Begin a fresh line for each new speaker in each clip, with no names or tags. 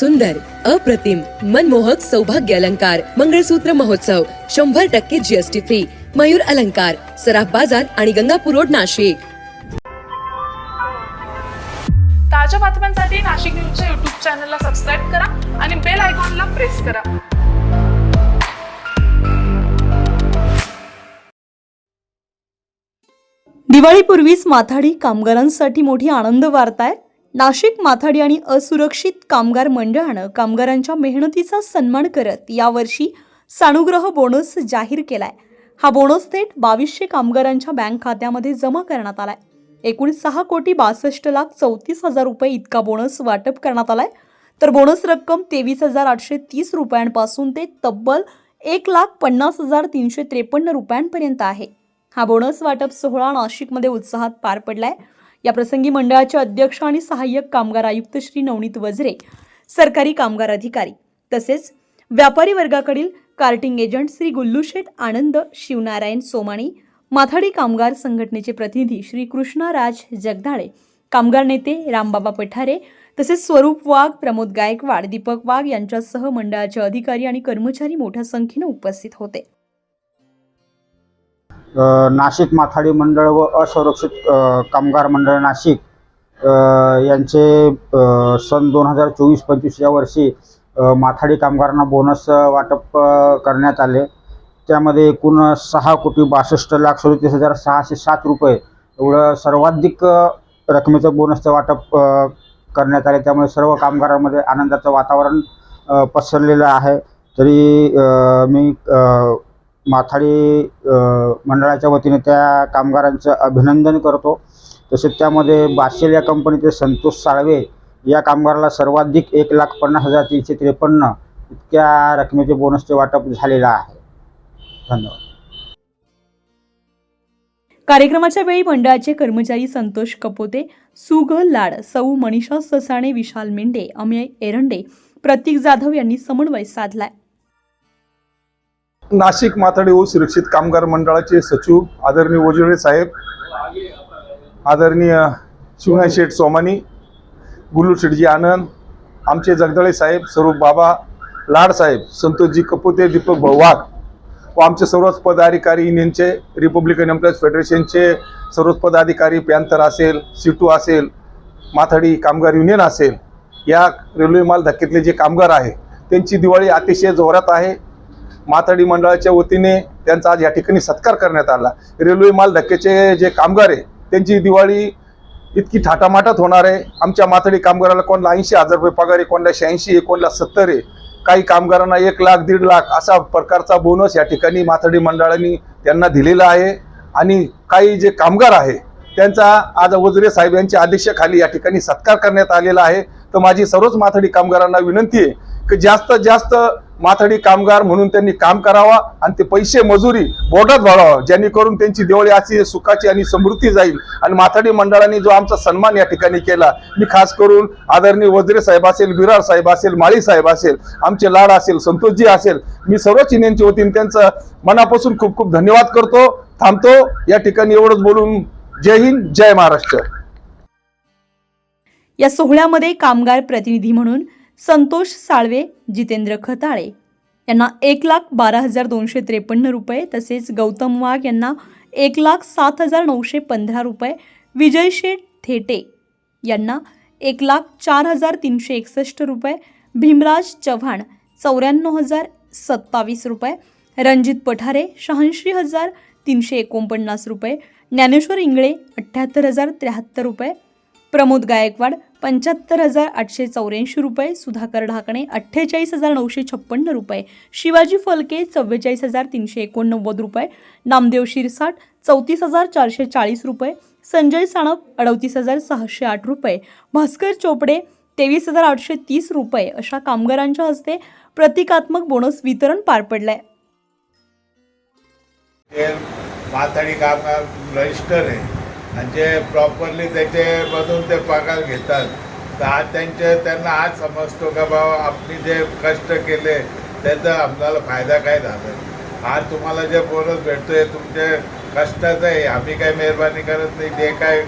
सुंदर अप्रतिम मनमोहक सौभाग्य अलंकार मंगळसूत्र महोत्सव शंभर टक्के जीएसटी फ्री मयूर अलंकार सराफ बाजार आणि गंगापूर रोड नाशिक.
ताज्या बातम्यांसाठी नाशिक न्यूजच्या युट्यूब चॅनलला सबस्क्राईब करा आणि बेल आयकॉनला प्रेस करा.
दिवाळीपूर्वीच माथाडी कामगारांसाठी मोठी आनंद वार्ता आहे नाशिक माथाडी आणि असुरक्षित कामगार मंडळानं कामगारांच्या मेहनतीचा सन्मान करत यावर्षी सानुग्रह बोनस जाहीर केलाय. हा बोनस थेट बावीसशे कामगारांच्या बँक खात्यामध्ये जमा करण्यात आलाय. एकूण सहा कोटी बासष्ट लाख चौतीस हजार रुपये इतका बोनस वाटप करण्यात आलाय. तर बोनस रक्कम तेवीस हजार आठशे तीस रुपयांपासून ते तब्बल एक लाख पन्नास हजार तीनशे त्रेपन्न रुपयांपर्यंत आहे. हा बोनस वाटप सोहळा नाशिकमध्ये उत्साहात पार पडलाय. या प्रसंगी मंडळाचे अध्यक्ष आणि सहाय्यक कामगार आयुक्त श्री नवनीत वजरे सरकारी कामगार अधिकारी तसेच व्यापारी वर्गाकडील कार्टिंग एजंट श्री गुल्लूशेठ आनंद शिवनारायण सोमाणी माथाडी कामगार संघटनेचे प्रतिनिधी श्री कृष्णाराज जगदाळे कामगार नेते रामबाबा पठारे तसेच स्वरूप वाघ प्रमोद गायकवाड दीपक वाघ यांच्यासह मंडळाचे अधिकारी आणि कर्मचारी मोठ्या संख्येने उपस्थित होते.
नाशिक माथाडी मंडळ व असुरक्षित कामगार मंडळ नाशिक यांचे सन दोन हजार चोवीस पंचवीस या वर्षी माथाडी कामगारांना बोनस वाटप करण्यात आले. त्यामध्ये एकूण सहा कोटी बासष्ट लाख सदतीस हजार सहाशे सात रुपये एवढं सर्वाधिक रकमेचं बोनसचं वाटप करण्यात आले. त्यामुळे सर्व कामगारांमध्ये आनंदाचं वातावरण पसरलेलं आहे. तरी मी माथाडी मंडळाच्या वतीने त्या कामगारांचं अभिनंदन करतो. तसेच त्यामध्ये बाशेल या कंपनीचे संतोष साळवे या कामगाराला सर्वाधिक एक लाख पन्नास हजार तीनशे त्रेपन्न इतक्या रकमेचे बोनसचे वाटप झालेलं आहे. धन्यवाद.
कार्यक्रमाच्या वेळी मंडळाचे कर्मचारी संतोष कपोते सुग लाड सौ मनीषा ससाणे विशाल मेंढे अमय एरंडे प्रतीक जाधव यांनी समन्वय साधलाय.
नाशिक माथाडी ऊस सुरक्षित कामगार मंडळाचे सचिव आदरणीय वजुळे साहेब आदरणीय शिवनाय शेठ सोमानी गुल्लू शेठजी आनंद आमचे जगदळे साहेब स्वरूप बाबा लाड साहेब संतोषजी कपुते दीपक भाऊ वाघ व आमचे सर्वच पदाधिकारी युनियनचे रिपब्लिकन एम्प्लॉईज फेडरेशनचे सर्वच पदाधिकारी पॅन्थर असेल सिटू असेल माथाडी कामगार युनियन असेल या रेल्वे माल धक्क्यातले जे कामगार आहे त्यांची दिवाळी अतिशय जोरात आहे. माथाडी मंडळाच्या वतीने त्यांचा आज या ठिकाणी सत्कार करण्यात आला. रेल्वे माल धक्क्याचे जे कामगार आहे त्यांची दिवाळी इतकी थाटामाटात होणार आहे. आमच्या माथाडी कामगाराला कोणाला ऐंशी हजार रुपये पगार आहे कोणाला शहाऐंशी आहे कोणाला सत्तर आहे. काही कामगारांना एक लाख दीड लाख असा प्रकारचा बोनस या ठिकाणी माथाडी मंडळाने त्यांना दिलेला आहे. आणि काही जे कामगार आहे त्यांचा आज वजरे साहेब यांच्या आदेशाखाली या ठिकाणी सत्कार करण्यात आलेला आहे. तर माझी सर्वच माथाडी कामगारांना विनंती आहे की जास्त जास्त माथाडी कामगार म्हणून त्यांनी काम करावा आणि ते पैसे मजुरी बोटात भरावा जेणेकरून त्यांची दिवाळी अशी सुखाची आणि समृद्धी जाईल. आणि माथाडी मंडळाने जो आमचा सन्मान या ठिकाणी केला मी खास करून आदरणीय वज्रे साहेब असेल विरार साहेब असेल माळी साहेब असेल आमचे लाड असेल संतोषजी असेल मी सर्व चिन्ह्यांच्या वतीने त्यांचं मनापासून खूप खूप धन्यवाद करतो थांबतो. या ठिकाणी एवढंच बोलून जय हिंद जय महाराष्ट्र.
या सोहळ्यामध्ये कामगार प्रतिनिधी म्हणून संतोष साळवे जितेंद्र खताळे यांना एक लाख बारा हजार दोनशे त्रेपन्न रुपये तसेच गौतम वाघ यांना एक लाख सात हजार नऊशे पंधरा रुपये विजय शेठ थेटे यांना एक लाख चार हजार तीनशे एकसष्ट रुपये भीमराज चव्हाण चौऱ्याण्णव हजार सत्तावीस रुपये रणजित पठारे शहाऐंशी हजार तीनशे एकोणपन्नास रुपये ज्ञानेश्वर इंगळे अठ्ठ्याहत्तर हजार त्र्याहत्तर रुपये प्रमोद गायकवाड पंच्याहत्तर हजार आठशे चौऱ्याऐंशी रुपये सुधाकर ढाकणे अठ्ठेचाळीस हजार नऊशे छप्पन्न रुपये शिवाजी फलके चव्वेचाळीस हजार तीनशे एकोणनव्वद रुपये नामदेव शिरसाट चौतीस हजार चारशे चाळीस रुपये संजय साणप अडतीस हजार सहाशे आठ रुपये भास्कर चोपडे तेवीस हजार आठशे तीस रुपये अशा कामगारांच्या हस्ते प्रतिकात्मक बोनस वितरण पार पडलंय.
ते कामगार रजिस्टर आहे. आणि जे प्रॉपरली त्याच्यामधून ते पगार घेतात. तर आज त्यांचे त्यांना आज समजतो का बाबा आपली जे कष्ट केले त्याचा आपल्याला फायदा काय झाला? आज तुम्हाला जे बोनस भेटतोय तुमचे कष्टाचं आहे. आम्ही काय मेहरबानी करत नाही. जे काय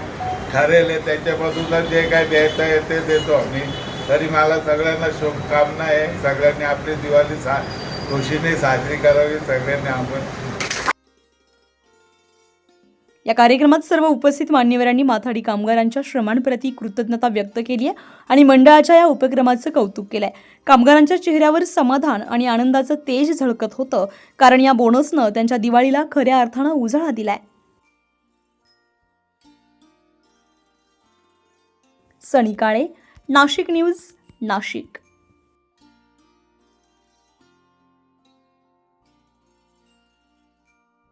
ठरेल आहे त्याच्यापासूनच जे काय द्यायचं आहे ते देतो आम्ही. तरी मला सगळ्यांना शुभकामना आहे. सगळ्यांनी आपली दिवाळी सा खुशीने साजरी करावी. सगळ्यांनी आपण
या कार्यक्रमात सर्व उपस्थित मान्यवरांनी माथाडी कामगारांच्या श्रमांप्रती कृतज्ञता व्यक्त केली आहे आणि मंडळाच्या या उपक्रमाचं कौतुक केलं आहे कामगारांच्या चेहऱ्यावर समाधान आणि आनंदाचं तेज झळकत होतं कारण या बोनसनं त्यांच्या दिवाळीला खऱ्या अर्थानं उजाळा दिलाय. सनी काळे नाशिक न्यूज नाशिक.